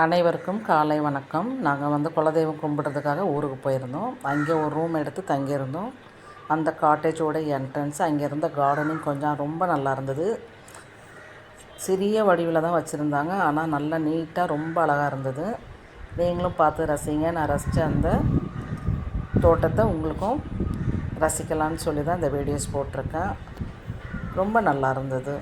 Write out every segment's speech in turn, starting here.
அனைவருக்கும் காலை வணக்கம். நாங்கள் வந்து குலதெய்வம் கும்பிட்றதுக்காக ஊருக்கு போயிருந்தோம். அங்கே ஒரு ரூம் எடுத்து தங்கியிருந்தோம். அந்த காட்டேஜோட என்ட்ரன்ஸ் அங்கே இருந்த கார்டனிங் கொஞ்சம் ரொம்ப நல்லா இருந்தது. சிறிய வடிவில் தான் வச்சுருந்தாங்க. ஆனால் நல்லா நீட்டாக ரொம்ப அழகாக இருந்தது. நீங்களும் பார்த்து ரசிங்க. நான் ரசித்த அந்த தோட்டத்தை உங்களுக்கும் ரசிக்கலான்னு சொல்லி தான் இந்த வீடியோஸ் போட்டிருக்கேன். ரொம்ப நல்லா இருந்தது.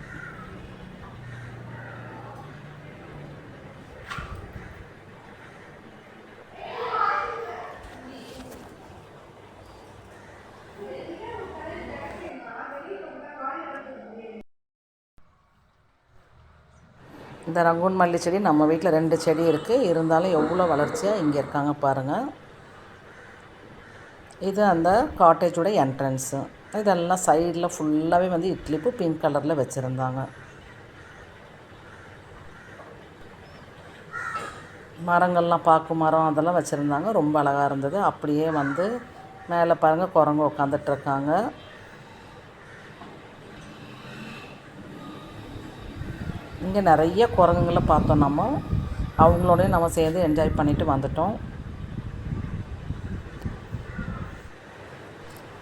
இந்த ரங்கூன் மல்லி செடி நம்ம வீட்டில் ரெண்டு செடி இருக்குது இருந்தாலும் எவ்வளோ வளர்ச்சியாக இங்கே இருக்காங்க பாருங்கள் இது அந்த காட்டேஜோட என்ட்ரன்ஸு இதெல்லாம் சைடில் ஃபுல்லாகவே வந்து இட்லிப்பு பிங்க் கலரில் வச்சுருந்தாங்க. மரங்கள்லாம் பாக்கு மரம் அதெல்லாம் வச்சுருந்தாங்க. ரொம்ப அழகாக இருந்தது. அப்படியே வந்து மேலே பாருங்கள் குரங்கு உட்காந்துட்ருக்காங்க இங்கே நிறைய குரங்குங்களை பார்த்தோம் நம்ம. அவங்களோடய நம்ம சேர்ந்து என்ஜாய் பண்ணிவிட்டு வந்துட்டோம்.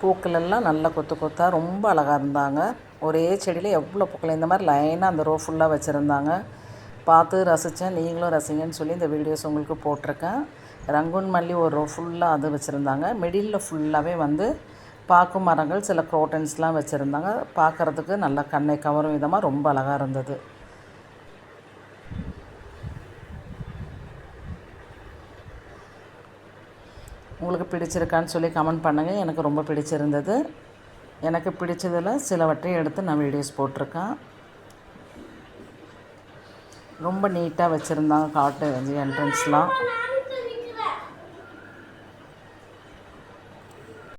பூக்கள் எல்லாம் நல்லா கொத்து கொத்தாக ரொம்ப அழகாக இருந்தாங்க. ஒரே செடியில் எவ்வளோ பூக்கள் இந்த மாதிரி லைனாக அந்த ரோ ஃபுல்லாக வச்சுருந்தாங்க. பார்த்து ரசித்தேன் நீங்களும் ரசிங்கன்னு சொல்லி இந்த வீடியோஸ் உங்களுக்கு போட்டிருக்கேன். ரங்கூன் மல்லி ஒரு ரோ ஃபுல்லாக அது வச்சுருந்தாங்க. மிடிலில் ஃபுல்லாகவே வந்து பாக்கு மரங்கள் சில க்ரோட்டன்ஸ்லாம் வச்சுருந்தாங்க. பார்க்குறதுக்கு நல்லா கண்ணை கவரும் விதமாக ரொம்ப அழகாக இருந்தது. உங்களுக்கு பிடிச்சிருக்கான்னு சொல்லி கமெண்ட் பண்ணுங்கள் எனக்கு ரொம்ப பிடிச்சிருந்தது. எனக்கு பிடிச்சதில் சிலவற்றை எடுத்து நான் வீடியோஸ் போட்டிருக்கேன். ரொம்ப நீட்டாக வச்சுருந்தாங்க காட்டு என்ட்ரன்ஸ்லாம்